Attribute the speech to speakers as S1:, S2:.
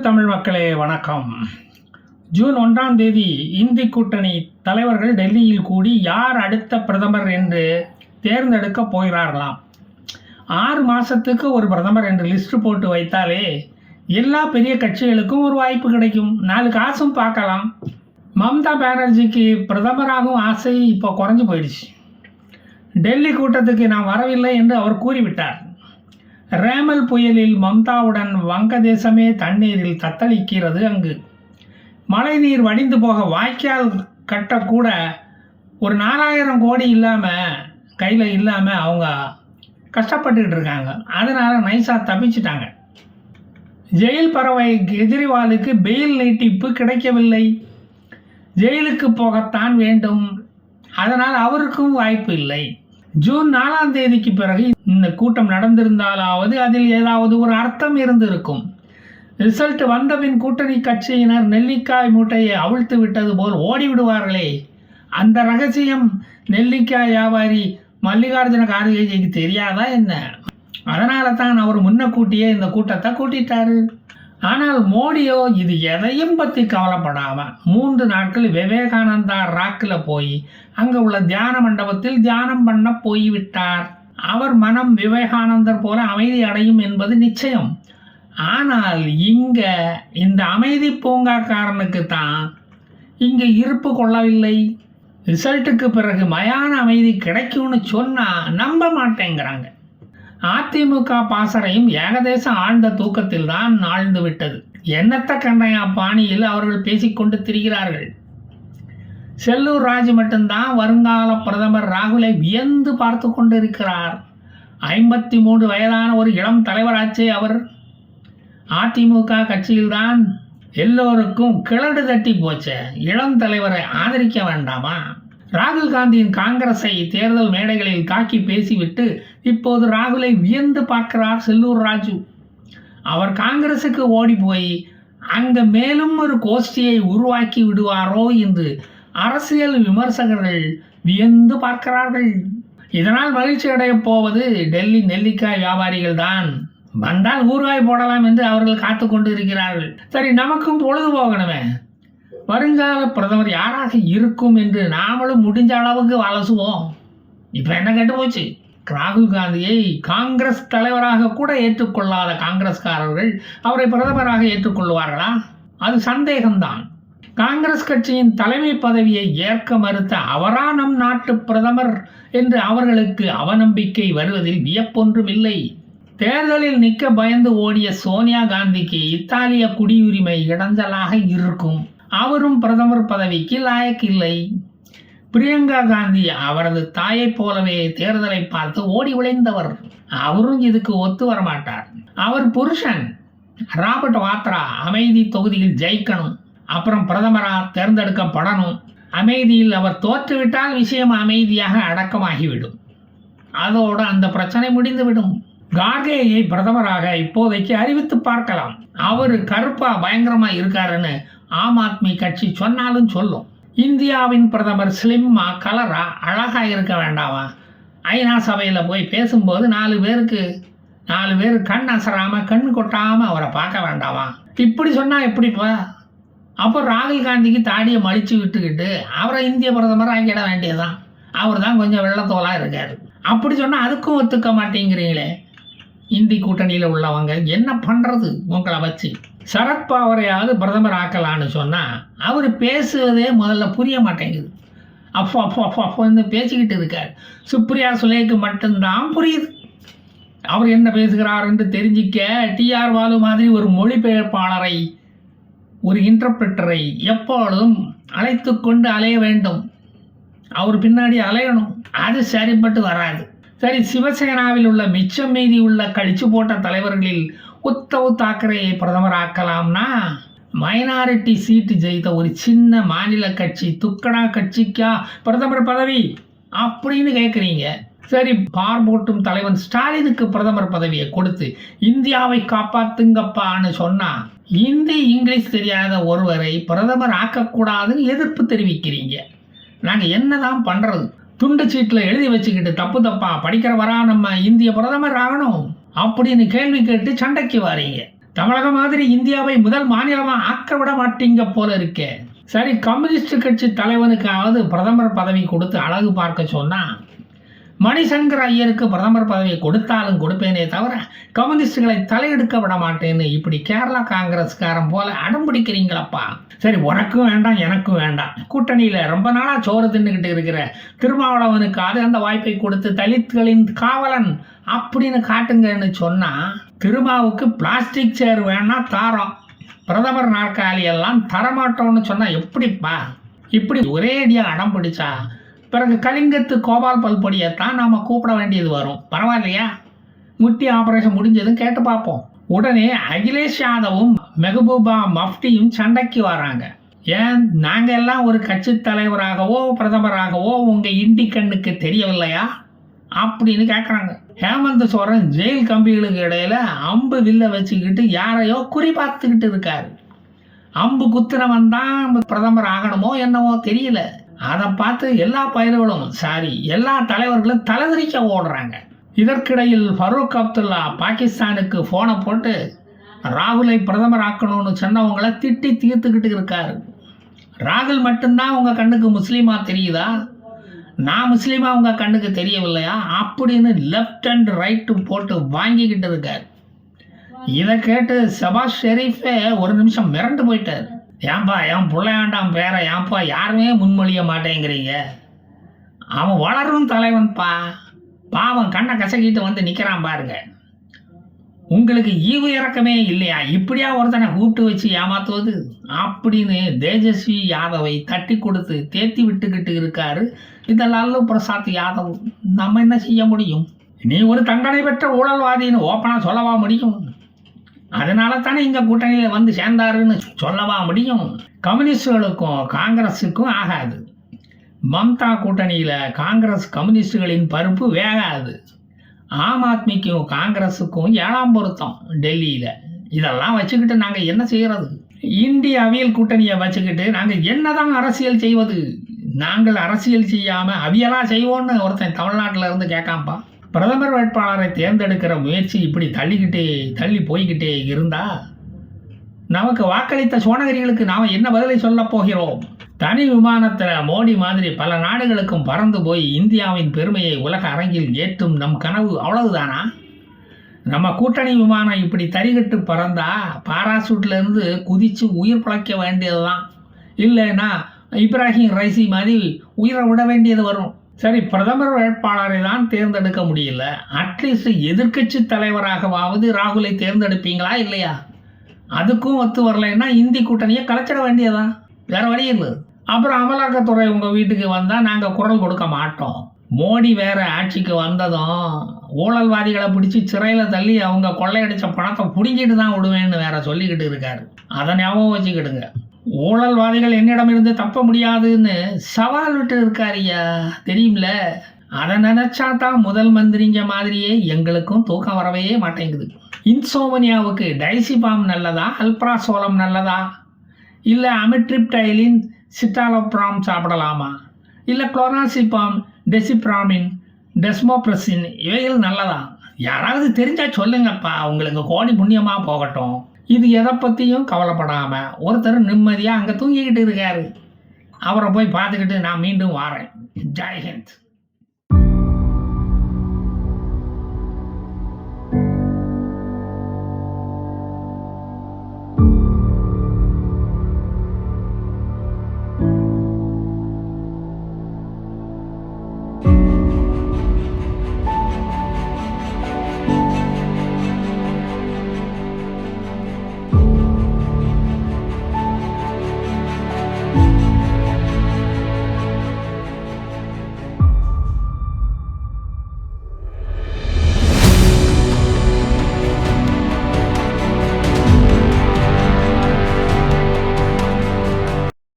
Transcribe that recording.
S1: தமிழ் மக்களே வணக்கம். ஜூன் ஒன்றாம் தேதி இந்தி கூட்டணி தலைவர்கள் டெல்லியில் கூடி யார் அடுத்த பிரதமர் என்று தேர்ந்தெடுக்க போகிறார்களாம். ஆறு மாதத்துக்கு ஒரு பிரதமர் என்று லிஸ்ட் போட்டு வைத்தாலே எல்லா பெரிய கட்சிகளுக்கும் ஒரு வாய்ப்பு கிடைக்கும். நாலு காசும் பார்க்கலாம். மம்தா பானர்ஜிக்கு பிரதமராகும் ஆசை இப்போ குறைஞ்சு போயிடுச்சு. டெல்லி கூட்டத்துக்கு நான் வரவில்லை என்று அவர் கூறிவிட்டார். ரேமல் புயலில் மம்தாவுடன் வங்கதேசமே தண்ணீரில் தத்தளிக்கிறது அங்கு. மழை நீர் வடிந்து போக வாய்க்கால் கட்டக்கூட ஒரு நாலாயிரம் கோடி இல்லாமல் கையில் இல்லாமல் அவங்க கஷ்டப்பட்டுக்கிட்டு இருக்காங்க. அதனால் நைஸாக தப்பிச்சிட்டாங்க. ஜெயில் பறவை கெஜ்ரிவாலுக்கு பெயில் நீட்டிப்பு கிடைக்கவில்லை. ஜெயிலுக்கு போகத்தான் வேண்டும். அதனால் அவருக்கும் வாய்ப்பு இல்லை. ஜூன் நாலாம் தேதிக்கு பிறகு இந்த கூட்டம் நடந்திருந்தாலாவது அதில் ஏதாவது ஒரு அர்த்தம் இருந்திருக்கும். ரிசல்ட் வந்தபின் கூட்டணி கட்சியினர் நெல்லிக்காய் மூட்டையை அவிழ்த்து விட்டது போல் ஓடிவிடுவார்களே. அந்த ரகசியம் நெல்லிக்காய் வியாபாரி மல்லிகார்ஜுன கார்கேஜிக்கு தெரியாதா என்ன? அதனால தான் அவர் முன்ன கூட்டியே இந்த கூட்டத்தை கூட்டிட்டாரு. ஆனால் மோடியோ இது எதையும் பற்றி கவலைப்படாம மூன்று நாட்கள் விவேகானந்தா ராக்கில் போய் அங்கே உள்ள தியான மண்டபத்தில் தியானம் பண்ண போய்விட்டார். அவர் மனம் விவேகானந்தர் போல அமைதி அடையும் என்பது நிச்சயம். ஆனால் இங்க இந்த அமைதி பூங்காக்காரனுக்கு தான் இங்கே இருப்பு கொள்ளவில்லை. ரிசல்ட்டுக்கு பிறகு மயான அமைதி கிடைக்கும்னு சொன்னால் நம்ப மாட்டேங்கிறாங்க. அதிமுக பாசறையும் ஏகதேசம் ஆழ்ந்த தூக்கத்தில் தான் ஆழ்ந்து விட்டது என்னத்த கண்டையா பாணியில் அவர்கள் பேசிக்கொண்டு திரிகிறார்கள்? செல்லூர் ராஜு மட்டும்தான் வருங்கால பிரதமர் ராகுலை வியந்து பார்த்து கொண்டிருக்கிறார். ஐம்பத்தி மூன்று வயதான ஒரு இளம் தலைவராச்சே அவர். அதிமுக கட்சியில்தான் எல்லோருக்கும் கிளடு தட்டி போச்சே. இளம் தலைவரை ஆதரிக்க வேண்டாமா? ராகுல் காந்தியின் காங்கிரஸை தேர்தல் மேடைகளில் தாக்கி பேசிவிட்டு இப்போது ராகுலை வியந்து பார்க்கிறார் செல்லூர் ராஜு. அவர் காங்கிரசுக்கு ஓடி போய் அங்க மேலும் ஒரு கோஷ்டியை உருவாக்கி விடுவாரோ என்று அரசியல் விமர்சகர்கள் வியந்து பார்க்கிறார்கள். இதனால் மகிழ்ச்சி அடையப் போவது டெல்லி நெல்லிக்காய் வியாபாரிகள் தான். வந்தால் ஊறுகாய் போடலாம் என்று அவர்கள் காத்து கொண்டு இருக்கிறார்கள். சரி நமக்கும் பொழுது போகணுமே. வருங்கால பிரதமர் யாராக இருக்கும் என்று நாமளும் முடிஞ்ச அளவுக்கு அலசுவோம் இப்போ என்ன கேட்டு போச்சு? ராகுல் காந்தியை காங்கிரஸ் தலைவராக கூட ஏற்றுக்கொள்ளாத காங்கிரஸ்காரர்கள் அவரை பிரதமராக ஏற்றுக்கொள்வார்களா? அது சந்தேகம்தான். காங்கிரஸ் கட்சியின் தலைமை பதவியை ஏற்க மறுத்த அவரா நம் நாட்டு பிரதமர் என்று அவர்களுக்கு அவநம்பிக்கை வருவதில் வியப்பொன்றும் இல்லை தேர்தலில் நிற்க பயந்து ஓடிய சோனியா காந்திக்கு இத்தாலிய குடியுரிமை இடைஞ்சலாக இருக்கும். அவரும் பிரதமர் பதவிக்கு லாயக்கில்லை பிரியங்கா காந்தி அவரது தாயைப் போலவே தேர்தலை பார்த்து ஓடி விளைந்தவர் அவரும் இதுக்கு ஒத்து வரமாட்டார். அவர் புருஷன் ராபர்ட் வாத்ரா அமைதி தொகுதியில் ஜெயிக்கணும். அப்புறம் பிரதமராக தேர்ந்தெடுக்கப்படணும். அமைதியில் அவர் தோற்றுவிட்டால் விஷயம் அமைதியாக அடக்கமாகிவிடும். அதோடு அந்த பிரச்சனை முடிந்துவிடும். கார்கேயை பிரதமராக இப்போதைக்கு அறிவித்து பார்க்கலாம். அவர் கருப்பா பயங்கரமா இருக்காருன்னு ஆம் ஆத்மி கட்சி சொன்னாலும் சொல்லும். இந்தியாவின் பிரதமர் ஸ்லிம்மா கலரா அழகாக இருக்க வேண்டாமா? ஐநா சபையில் போய் பேசும்போது நாலு பேருக்கு நாலு பேர் கண் அசராமல் கண் கொட்டாமல் அவரை பார்க்க வேண்டாமா? இப்படி சொன்னால் எப்படிப்பா? அப்போ ராகுல் காந்திக்கு தாடியை மலிச்சு விட்டுக்கிட்டு அவரை இந்திய பிரதமர் ஆக்கிட வேண்டியதுதான். அவர் தான் கொஞ்சம் வெள்ளத்தோலாக இருக்கார். அப்படி சொன்னால் அதுக்கும் ஒத்துக்க மாட்டேங்கிறீங்களே. இந்தி கூட்டணியில் உள்ளவங்க என்ன பண்ணுறது உங்களை வச்சு. சரத்பவரையாவது பிரதமர் ஆக்கலான்னு சொன்னால் அவர் பேசுவதே முதல்ல புரிய மாட்டேங்குது. அப்போ அப்போ அப்போ அப்போன்னு பேசிக்கிட்டு இருக்கார். சுப்ரியா சுலேக்கு மட்டும்தான் புரியுது. அவர் என்ன பேசுகிறார் என்று தெரிஞ்சிக்க டிஆர் வாலு மாதிரி ஒரு மொழிபெயர்ப்பாளரை ஒரு இன்டர்பிரட்டரை எப்பொழுதும் அழைத்து கொண்டு அலைய வேண்டும். அவர் பின்னாடி அலையணும். அது சரிப்பட்டு வராது. சரி சிவசேனாவில் உள்ள மிச்சம் மீதி உள்ள கழிச்சு போட்ட தலைவர்களில் உத்தவ் தாக்கரேயை பிரதமர் ஆக்கலாம்னா மைனாரிட்டி சீட்டு ஜெயித்த ஒரு சின்ன மாநில கட்சி துக்கடா கட்சிக்கா பிரதமர் பதவி அப்படின்னு கேட்குறீங்க சரி பார்போட்டும் தலைவன் ஸ்டாலினுக்கு பிரதமர் பதவியை கொடுத்து இந்தியாவை காப்பாத்துங்கப்பான்னு சொன்னா இந்தி இங்கிலீஷ் தெரியாத ஒருவரை பிரதமர் ஆக்கக்கூடாதுன்னு எதிர்ப்பு தெரிவிக்கிறீங்க. நாங்கள் என்னதான் பண்ணுறது துண்டு சீட்டில் எழுதி வச்சுக்கிட்டு தப்பு தப்பா படிக்கிறவரா நம்ம இந்திய பிரதமர் ஆகணும் அப்படின்னு கேள்வி கேட்டு சண்டைக்கு வாரீங்க. தமிழகம் மாதிரி இந்தியாவை முதல் மாநிலமா ஆக்க விட மாட்டீங்க போல இருக்கே. சரி கம்யூனிஸ்ட் கட்சி தலைவனுக்காவது பிரதமர் பதவி கொடுத்து அழகு பார்க்க சொன்னா மணிசங்கர் ஐயருக்கு பிரதமர் பதவியை கொடுத்தாலும் கொடுப்பேனே தவிர கம்யூனிஸ்டுகளை தலையெடுக்க விட மாட்டேன்னு இப்படி கேரளா காங்கிரஸ்காரன் போல அடம்பிடிக்கிறீங்களப்பா சரி உனக்கும் வேண்டாம் எனக்கும் வேண்டாம். கூட்டணியில் ரொம்ப நாளாக சோறு தின்னுக்கிட்டு இருக்கிற திருமாவளவனுக்காவது அந்த வாய்ப்பை கொடுத்து தலித்களின் காவலன் அப்படின்னு காட்டுங்கன்னு சொன்னால் திருமாவுக்கு பிளாஸ்டிக் சேர் வேணா தாரோம். பிரதமர் நாற்காலி எல்லாம் தரமாட்டோம்னு சொன்னால் எப்படிப்பா? இப்படி ஒரே அடியாக அடம் பிடிச்சா பிறகு கலிங்கத்து கோபால் பல்பொடியை தான் நாம் கூப்பிட வேண்டியது வரும். பரவாயில்லையா? முட்டி ஆபரேஷன் முடிஞ்சதும் கேட்டு பார்ப்போம். உடனே அகிலேஷ் யாதவும் மெஹபூபா மஃப்டியும் சண்டைக்கு வராங்க. ஏன்? நாங்கள் எல்லாம் ஒரு கட்சி தலைவராகவோ பிரதமராகவோ உங்கள் இண்டி கண்ணுக்கு தெரியவில்லையா? அப்படின்னு கேட்குறாங்க ஹேமந்த் சோரன் ஜெயில் கம்பிகளுக்கு இடையில அம்பு வில்ல வச்சுக்கிட்டு யாரையோ குறி பார்த்துக்கிட்டு இருக்காரு. அம்பு குத்துனவன் தான் பிரதமர் ஆகணுமோ என்னவோ தெரியல. அதை பார்த்து எல்லா பயிர்களும் சாரி எல்லா தலைவர்களும் தலைவிரிக்க ஓடுறாங்க. இதற்கிடையில் ஃபரூக் அப்துல்லா பாகிஸ்தானுக்கு ஃபோனை போட்டு ராகுலை பிரதமர் ஆக்கணும்னு சொன்னவங்கள திட்டி தீர்த்துக்கிட்டு இருக்காரு. ராகுல் மட்டும்தான் உங்கள் கண்ணுக்கு முஸ்லீமாக தெரியுதா? நான் முஸ்லீமாக உங்கள் கண்ணுக்கு தெரியவில்லையா? அப்படின்னு லெஃப்ட் அண்ட் ரைட்டு போட்டு வாங்கிக்கிட்டு இருக்கார். இதை கேட்டு சபாஷ் ஷெரீஃபே ஒரு நிமிஷம் மிரண்டு போயிட்டார். ஏன்பா என் பிள்ளையாண்டாம் பேர ஏன்பா யாருமே முன்மொழிய மாட்டேங்கிறீங்க? அவன் வளரும் தலைவன்ப்பா. பாவம் கண்ணை கசக்கிட்டு வந்து நிற்கிறான் பாருங்க. உங்களுக்கு ஈவு இறக்கமே இல்லையா? இப்படியா ஒருத்தனை கூப்பிட்டு வச்சு ஏமாத்துவது? அப்படின்னு தேஜஸ்வி யாதவை தட்டி கொடுத்து தேத்தி விட்டுக்கிட்டு இருக்காரு. இந்த லாலு பிரசாத் யாதவ். நம்ம என்ன செய்ய முடியும்? நீ ஒரு தண்டனை பெற்ற ஊழல்வாதின்னு ஓப்பனாக சொல்லவா முடியும்? அதனால தானே இங்கே கூட்டணியில் வந்து சேர்ந்தாருன்னு சொல்லவா முடியும்? கம்யூனிஸ்டுகளுக்கும் காங்கிரஸுக்கும் ஆகாது. மம்தா கூட்டணியில் காங்கிரஸ் கம்யூனிஸ்டுகளின் பருப்பு வேகாது. ஆம் ஆத்மிக்கும் காங்கிரஸுக்கும் ஏழாம் பொருத்தம் டெல்லியில். இதெல்லாம் வச்சுக்கிட்டு நாங்கள் என்ன செய்கிறது இந்திய அவியல் கூட்டணியை வச்சுக்கிட்டு நாங்கள் என்னதான் அரசியல் செய்வது? நாங்கள் அரசியல் செய்யாமல் அவியலாக செய்வோன்னு ஒருத்தன் தமிழ்நாட்டில் இருந்து கேட்காம்பா பிரதமர் வேட்பாளரை தேர்ந்தெடுக்கிற முயற்சி இப்படி தள்ளிக்கிட்டே தள்ளி போய்கிட்டே இருந்தா? நமக்கு வாக்களித்த சோனகிரிகளுக்கு நாம் என்ன பதிலை சொல்லப் போகிறோம்? தனி விமானத்தில் மோடி மாதிரி பல நாடுகளுக்கும் பறந்து போய் இந்தியாவின் பெருமையை உலக அரங்கில் ஏற்றும் நம் கனவு அவ்வளவுதானா? நம்ம கூட்டணி விமானம் இப்படி தறிகட்டு பறந்தா பாராசூட்லேருந்து குதித்து உயிர் பிழைக்க வேண்டியது தான் இல்லைன்னா இப்ராஹிம் ரைசி மாதிரி உயிரை விட வேண்டியது வரும். சரி பிரதமர் வேட்பாளரை தான் தேர்ந்தெடுக்க முடியல. அட்லீஸ்ட் எதிர்க்கட்சி தலைவராகவாவது ராகுலை தேர்ந்தெடுப்பீங்களா இல்லையா? அதுக்கும் ஒத்து வரலைன்னா இந்தி கூட்டணியை கலைச்சிட வேண்டியதா? வேற வழி இல்லை. அப்புறம் அமலாக்கத்துறை உங்கள் வீட்டுக்கு வந்தால் நாங்கள் குரல் கொடுக்க மாட்டோம். மோடி வேற ஆட்சிக்கு வந்ததும் ஊழல்வாதிகளை பிடிச்சி சிறையில் தள்ளி அவங்க கொள்ளையடித்த பணத்தை பிடிங்கிட்டு தான் விடுவேன்னு வேற சொல்லிக்கிட்டு இருக்காரு. அதை ஞாபகம் வச்சுக்கிடுங்க. ஊழல்வாதிகள் என்னிடமிருந்து தப்ப முடியாதுன்னு சவால் விட்டு இருக்காரியா தெரியும்ல? அதை நினச்சா தான் முதல் மந்திரிங்க மாதிரியே எங்களுக்கும் தூக்கம் வரவே மாட்டேங்குது. இன்சோமனியாவுக்கு டைசிபாம் நல்லதா? அல்ப்ராசோலம் நல்லதா? இல்லை அமிட்ரிப்டைலின் சிட்டாலோப்ராம் சாப்பிடலாமா? இல்லை குளோராசிபாம் டெசிப்ராமின் டெஸ்மோப்ரஸின் இவைகள் நல்லதா? யாராவது தெரிஞ்சால் சொல்லுங்கப்பா. உங்களுக்கு கோடி புண்ணியமாக போகட்டும். இது எதை பற்றியும் கவலைப்படாமல் ஒருத்தர் நிம்மதியாக அங்கே தூங்கிக்கிட்டு இருக்காரு. அவரை போய் பார்த்துக்கிட்டு நான் மீண்டும் வாரேன். ஜெய்ஹிந்த்